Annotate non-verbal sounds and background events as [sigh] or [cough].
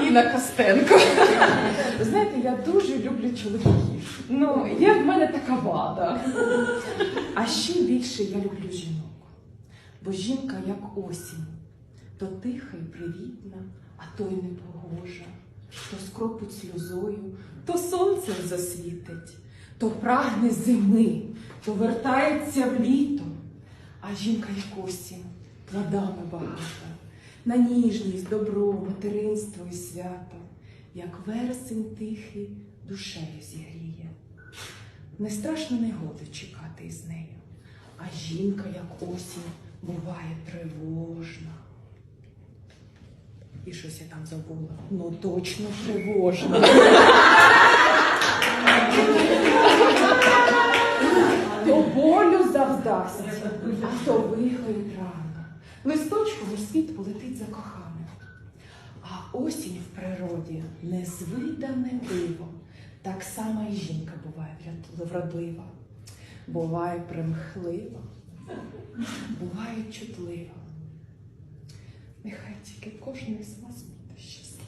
Ніна Костенко. [laughs] Знаєте, я дуже люблю чоловіків. Ну, є в мене така вада. А ще більше я люблю жінок. Бо жінка як осінь, то тиха і привітна, а то й непогожа, то скропить сльозою, то сонцем засвітить, то прагне зими, то вертається в літо. А жінка як осінь, плодами багата, на ніжність, добро, материнство і свято, як вересень тихий душею зігріє. Не страшно негоди чекати із нею, а жінка, як осінь, буває тривожна. І щось я там забула. Ну точно тривожна. То болю завдасть, а то вигоїть рано. Листочком у світ полетить за коханим. А осінь в природі незвидане диво. Так само і жінка буває вродлива, буває примхлива, буває чутлива. Нехай тільки кожен із вас буде щасливим.